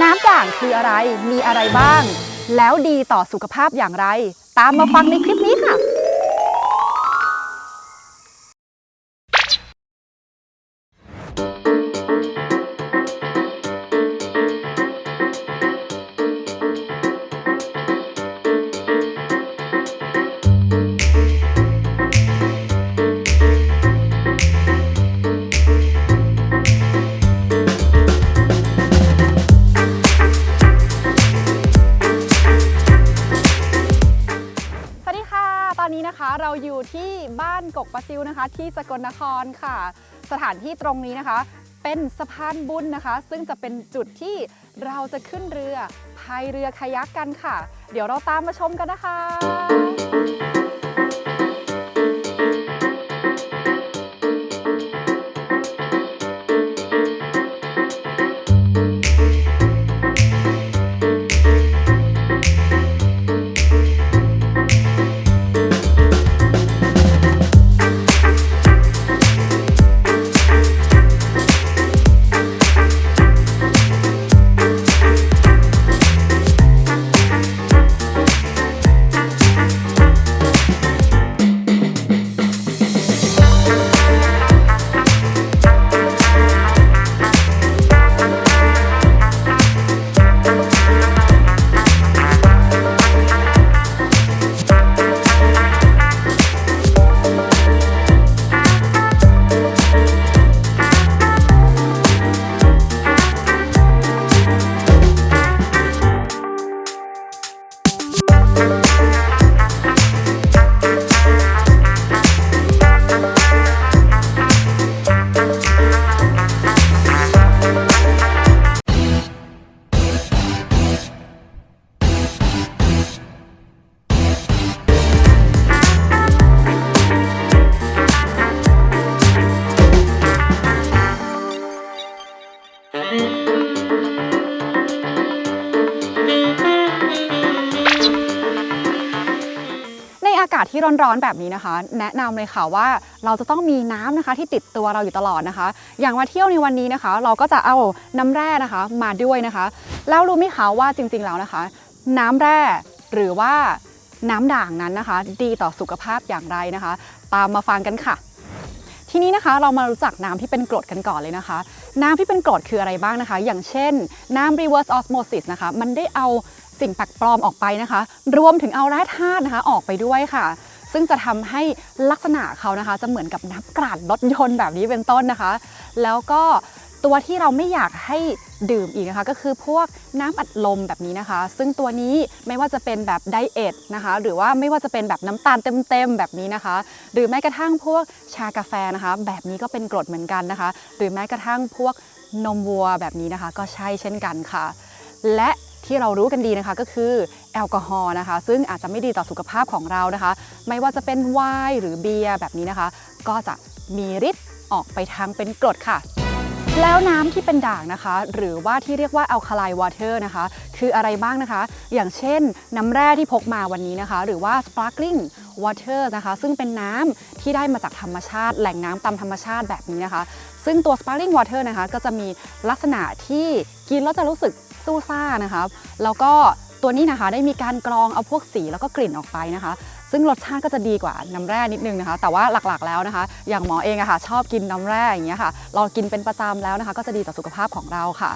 น้ำด่างคืออะไร มีอะไรบ้าง แล้วดีต่อสุขภาพอย่างไร ตามมาฟังในคลิปนี้ค่ะ บ้านกกปะซิวนะคะ ที่สกลนครค่ะ สถานที่ตรงนี้นะคะ เป็นสะพานบุญนะคะ ซึ่งจะเป็นจุดที่เราจะขึ้นเรือพายเรือคายักกันค่ะ เดี๋ยวเราตามมาชมกันนะคะ ร้อนๆแบบนี้นะคะ แนะนำเลยค่ะว่าเราจะต้องมีน้ำนะคะที่ติดตัวเราอยู่ตลอดนะคะ อย่างมาเที่ยวในวันนี้นะคะ เราก็จะเอาน้ำแร่นะคะมาด้วยนะคะแล้วรู้ไหมคะว่าจริงๆแล้วนะคะ น้ำแร่หรือว่าน้ำด่างนั้นนะคะ ดีต่อสุขภาพอย่างไรนะคะ ตามมาฟังกันค่ะทีนี้นะคะเรามารู้จักน้ำที่เป็นกรดกันก่อนเลยนะคะ น้ำที่เป็นกรดคืออะไรบ้างนะคะ อย่างเช่นน้ำ reverse osmosis นะคะ มันได้เอาสิ่งแปลกปลอมออกไปนะคะ รวมถึงเอาแร่ธาตุนะคะออกไปด้วยค่ะ ซึ่งจะทำให้ลักษณะเขานะคะ จะเหมือนกับน้ำกลั่นรถยนต์แบบนี้เป็นต้นนะคะ แล้วก็ตัวที่เราไม่อยากให้ดื่มอีกนะคะ ก็คือพวกน้ำอัดลมแบบนี้นะคะ ซึ่งตัวนี้ไม่ว่าจะเป็นแบบไดเอทนะคะ หรือว่าไม่ว่าจะเป็นแบบน้ำตาลเต็มๆแบบนี้นะคะ หรือแม้กระทั่งพวกชากาแฟนะคะ แบบนี้ก็เป็นกรดเหมือนกันนะคะ หรือแม้กระทั่งพวกนมวัวแบบนี้นะคะ ก็ใช่เช่นกันค่ะ และ ที่เรารู้กันดีนะคะก็คือแอลกอฮอล์นะคะ ซึ่งอาจจะไม่ดีต่อสุขภาพของเรานะคะ ไม่ว่าจะเป็นไวน์หรือเบียร์แบบนี้นะคะ ก็จะมีฤทธิ์ออกไปทางเป็นกรดค่ะ แล้วน้ำที่เป็นด่างนะคะ หรือว่าที่เรียกว่า alkaline water นะคะ คืออะไรบ้างนะคะ อย่างเช่น น้ำแร่ที่พกมาวันนี้นะคะ หรือว่า sparkling water นะคะ ซึ่งเป็นน้ำที่ได้มาจากธรรมชาติ แหล่งน้ำตามธรรมชาติแบบนี้นะคะ ซึ่งตัว sparkling water นะคะ ก็จะมีลักษณะที่กินแล้วจะรู้สึก สู้ซ่านะคะแล้วก็ตัวนี้นะคะได้มีการกรองเอาพวกสีแล้วก็กลิ่นออกไปนะคะ ซึ่งรสชาติก็จะดีกว่าน้ำแร่นิดนึงนะคะ แต่ว่าหลักๆแล้วนะคะ อย่างหมอเองอะค่ะชอบกินน้ำแร่อย่างเงี้ยค่ะ เรากินเป็นประจำแล้วนะคะ ก็จะดีต่อสุขภาพของเราค่ะ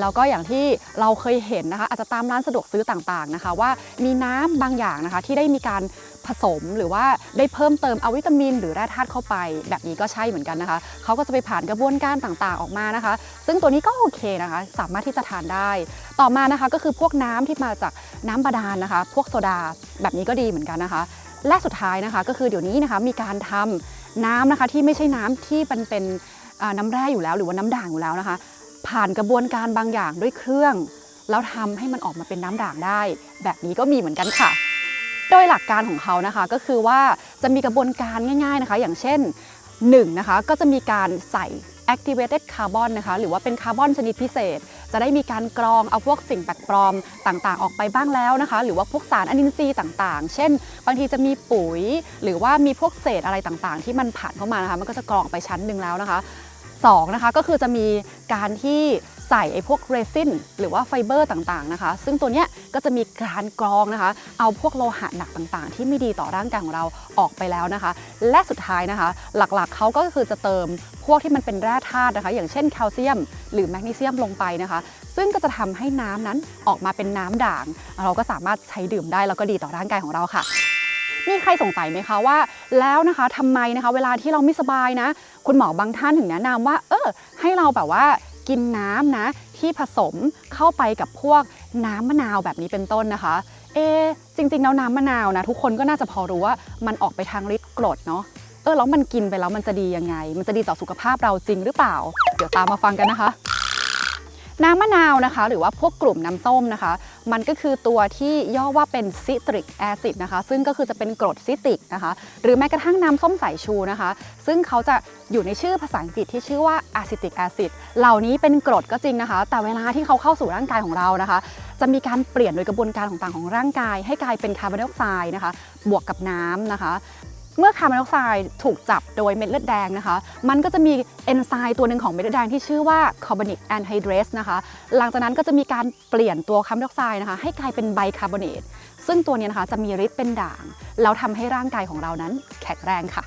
แล้วก็อย่างที่เราเคยเห็นนะคะอาจจะตามร้านสะดวกซื้อต่างๆนะคะ ว่ามีน้ำบางอย่างนะคะที่ได้มีการผสมหรือว่าได้เพิ่มเติมเอาวิตามิน หรือแร่ธาตุเข้าไป แบบนี้ก็ใช่เหมือนกันนะคะเขาก็จะไปผ่านกระบวนการต่างๆออกมานะคะ ซึ่งตัวนี้ก็โอเคนะคะ สามารถที่จะทานได้ ต่อมานะคะก็คือพวกน้ำที่มาจากน้ำบาดาลนะคะ พวกโซดาแบบนี้ก็ดีเหมือนกันนะคะ และสุดท้ายนะคะก็คือเดี๋ยวนี้นะคะมีการทำน้ำนะคะที่ไม่ใช่น้ำที่เป็นเป็นน้ำแร่อยู่แล้ว หรือว่าน้ำด่างอยู่แล้วนะคะ ผ่านกระบวนการบางอย่างด้วยเครื่อง แล้วทำให้มันออกมาเป็นน้ำด่างได้ แบบนี้ก็มีเหมือนกันค่ะ โดยหลักการของเขานะคะก็คือว่าจะมีกระบวนการง่าย ๆนะคะ อย่างเช่น1นะคะก็จะมีการใส่ activated carbon นะคะ หรือว่าเป็นคาร์บอนชนิดพิเศษ จะได้มีการกรองเอาพวกสิ่งแปลกปลอมต่างๆ ออกไปบ้างแล้วนะคะ หรือว่าพวกสารอนินทรีย์ต่างๆ เช่น บางทีจะมีปุ๋ย หรือว่ามีพวกเศษอะไรต่างๆ ที่มันผ่านเข้ามานะคะ มันก็จะกรองไปชั้นหนึ่งแล้วนะคะ สองนะคะก็คือจะมีการที่ใส่ไอ้พวกเรซินหรือว่าไฟเบอร์ต่างๆนะคะ ซึ่งตัวเนี้ยก็จะมีการกรองนะคะ เอาพวกโลหะหนักต่างๆ ที่ไม่ดีต่อร่างกายของเราออกไปแล้วนะคะ และสุดท้ายนะคะ หลักๆเขาก็คือจะเติมพวกที่มันเป็นแร่ธาตุนะคะ อย่างเช่นแคลเซียม หรือแมกนีเซียมลงไปนะคะ ซึ่งก็จะทำให้น้ำนั้นออกมาเป็นน้ำด่าง เราก็สามารถใช้ดื่มได้แล้วก็ดีต่อร่างกายของเราค่ะ มีใครสงสัยไหมคะว่า แล้วนะคะทำไมนะคะเวลาที่เราไม่สบายนะ คุณหมอบางท่านถึงแนะนำว่า เออให้เราแบบว่ากินน้ำนะที่ผสมเข้าไปกับพวกน้ำมะนาวแบบนี้เป็นต้นนะคะ เอจริงๆแล้วน้ำมะนาวนะทุกคนก็น่าจะพอรู้ว่ามันออกไปทางฤทธิ์กรดเนาะเออแล้วมันกินไปแล้วมันจะดียังไง มันจะดีต่อสุขภาพเราจริงหรือเปล่า เดี๋ยวตามมาฟังกันนะคะ น้ำมะนาวนะคะ หรือว่าพวกกลุ่มน้ำส้มนะคะ มันก็คือตัวที่ย่อว่าเป็นซิตริกแอซิดนะคะ ซึ่งก็คือจะเป็นกรดซิตริกนะคะ หรือแม้กระทั่งน้ำส้มสายชูนะคะ ซึ่งเขาจะอยู่ในชื่อภาษาอังกฤษที่ชื่อว่าอะซิติกแอซิดเหล่านี้เป็นกรดก็จริงนะคะ แต่เวลาที่เขาเข้าสู่ร่างกายของเรานะคะ จะมีการเปลี่ยนโดยกระบวนการต่างๆของร่างกาย ให้กลายเป็นคาร์บอนไดออกไซด์นะคะ บวกกับน้ำนะคะ เมื่อคาร์บอนไดออกไซด์ถูกจับโดยเม็ดเลือดแดงนะคะ มันก็จะมีเอนไซม์ตัวหนึ่งของเม็ดเลือดแดงที่ชื่อว่าคาร์บอนิกแอนไฮเดรสนะคะ หลังจากนั้นก็จะมีการเปลี่ยนตัวคาร์บอนไดออกไซด์นะคะให้กลายเป็นไบคาร์บอเนต ซึ่งตัวนี้นะคะจะมีฤทธิ์เป็นด่าง แล้วทำให้ร่างกายของเรานั้นแข็งแรงค่ะ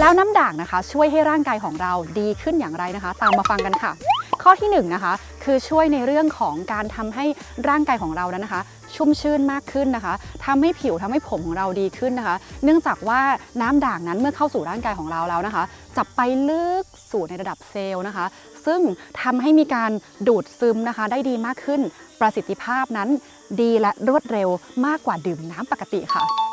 แล้วน้ำด่างนะคะ ช่วยให้ร่างกายของเราดีขึ้นอย่างไรนะคะ ตามมาฟังกันค่ะ ข้อที่1นงนะคะคือช่วยในเรื่องของการทำให้ร่างกายของเรานั้นนะคะ ชุ่มชื่นมากขึ้นนะคะทำให้ผิวทำให้ผมของเราดีขึ้นนะคะ เนื่องจากว่าน้ำด่างนั้นเมื่อเข้าสู่ร่างกายของเราแล้วนะคะ จะไปลึกสู่ในระดับเซลล์นะคะ ซึ่งทำให้มีการดูดซึมนะคะ ได้ดีมากขึ้น ประสิทธิภาพนั้นดีและรวดเร็วมากกว่าดื่มน้ำปกติค่ะ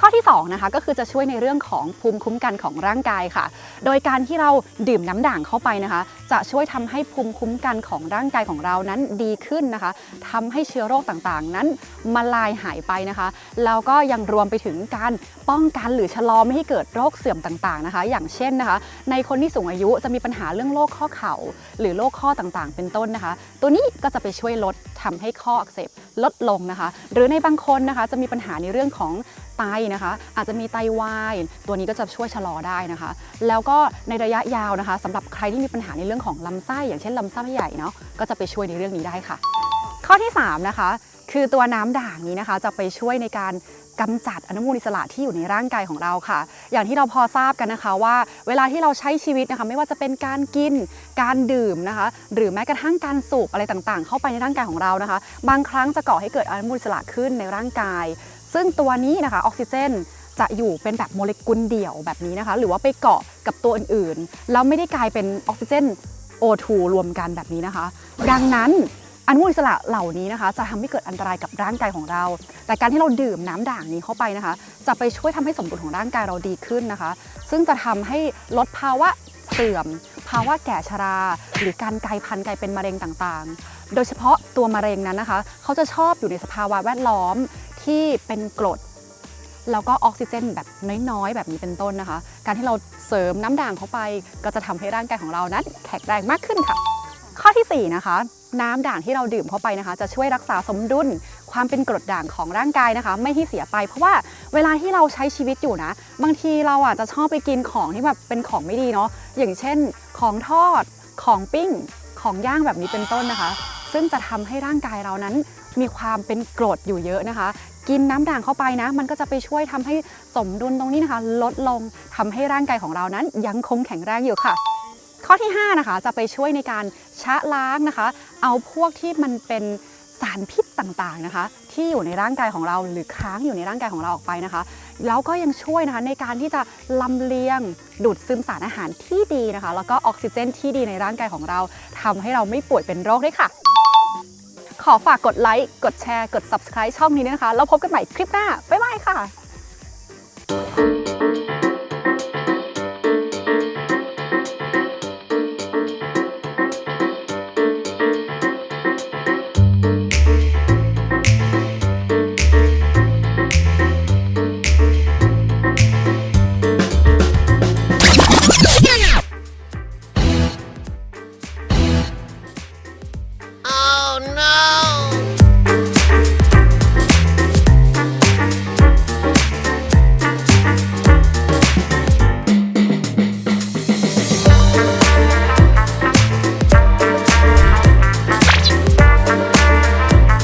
ข้อที่2นะคะก็คือจะช่วยในเรื่องของภูมิคุ้มกันของร่างกายค่ะ โดยการที่เราดื่มน้ำด่างเข้าไปนะคะ จะช่วยทำให้ภูมิคุ้มกันของร่างกายของเรานั้นดีขึ้นนะคะทำให้เชื้อโรคต่างๆ นั้นมาลายหายไปนะคะแล้วก็ยังรวมไปถึงการป้องกันหรือชะลอไม่ให้เกิดโรคเสื่อมต่างๆนะคะ อย่างเช่นนะคะ ในคนที่สูงอายุจะมีปัญหาเรื่องโรคข้อเข่า หรือโรคข้อต่างๆ เป็นต้นนะคะ ตัวนี้ก็จะไปช่วยลดทำให้ข้ออักเสบลดลงนะคะ หรือในบางคนนะคะจะมีปัญหาในเรื่องของไตนะคะ อาจจะมีไตวาย ตัวนี้ก็จะช่วยชะลอได้นะคะ แล้วก็ในระยะยาวนะคะสำหรับใครที่มีปัญหาในเรื่องของลำไส้ อย่างเช่นลำไส้ใหญ่เนาะก็จะไปช่วยในเรื่องนี้ได้ค่ะ ข้อที่ 3 นะคะ คือตัวน้ำด่างนี้นะคะ จะไปช่วยในการกำจัดอนุมูลอิสระที่อยู่ในร่างกายของเราค่ะ อย่างที่เราพอทราบกันนะคะว่า เวลาที่เราใช้ชีวิตนะคะ ไม่ว่าจะเป็นการกิน การดื่มนะคะ หรือแม้กระทั่งการสูบอะไรต่างๆ เข้าไปในร่างกายของเรานะคะ บางครั้งจะก่อให้เกิดอนุมูลอิสระขึ้นในร่างกาย ซึ่งตัวนี้นะคะออกซิเจนจะอยู่เป็นแบบโมเลกุลเดี่ยวแบบนี้นะคะ หรือว่าไปเกาะกับตัวอื่นๆ แล้วไม่ได้กลายเป็นออกซิเจน O2 รวมกันแบบนี้นะคะ ดังนั้นอนุมูลอิสระเหล่านี้นะคะ จะทำให้เกิดอันตรายกับร่างกายของเรา แต่การที่เราดื่มน้ำด่างนี้เข้าไปนะคะ จะไปช่วยทำให้สมดุลของร่างกายเราดีขึ้นนะคะ ซึ่งจะทำให้ลดภาวะเสื่อม ภาวะแก่ชรา หรือการกลายพันธุ์กลายเป็นมะเร็งต่างๆ โดยเฉพาะตัวมะเร็งนั้นนะคะ เขาจะชอบอยู่ในสภาวะแวดล้อม ที่เป็นกรด แล้วก็ออกซิเจนแบบน้อยๆ แบบนี้เป็นต้นนะคะ การที่เราเสริมน้ำด่างเข้าไป ก็จะทำให้ร่างกายของเรานั้นแข็งแรงมากขึ้นค่ะ ข้อทีสี่ 4 นะคะ น้ำด่างที่เราดื่มเข้าไปนะคะ จะช่วยรักษาสมดุลความเป็นกรดด่างของร่างกายนะคะ ไม่ให้เสียไป เพราะว่าเวลาที่เราใช้ชีวิตอยู่นะ บางทีเราอะจะชอบไปกินของที่แบบเป็นของไม่ดีเนาะอย่างเช่น ของทอดของปิ้งของย่างแบบนี้เป็นต้นนะคะ ซึ่งจะทำให้ร่างกายเรานั้นมีความเป็นกรดอยู่เยอะนะคะ กินน้ำด่างเข้าไปนะ มันก็จะไปช่วยทำให้สมดุลตรงนี้นะคะ ลดลงทำให้ร่างกายของเรานั้น ยังคงแข็งแรงอยู่ค่ะ ข้อที่ 5 นะคะ จะไปช่วยในการชะล้างนะคะ เอาพวกที่มันเป็นสารพิษต่างๆนะคะ ที่อยู่ในร่างกายของเราหรือค้างอยู่ในร่างกายของเราออกไปนะคะแล้วก็ยังช่วยนะคะในการที่จะลำเลียงดูดซึมสารอาหารที่ดีนะคะ แล้วก็ออกซิเจนที่ดีในร่างกายของเราทำให้เราไม่ป่วยเป็นโรคด้วยค่ะ ขอฝากกดไลค์ กดแชร์ กด subscribe ช่องนี้นะคะ แล้วพบกันใหม่คลิปหน้า บ๊ายบายค่ะ Oh no.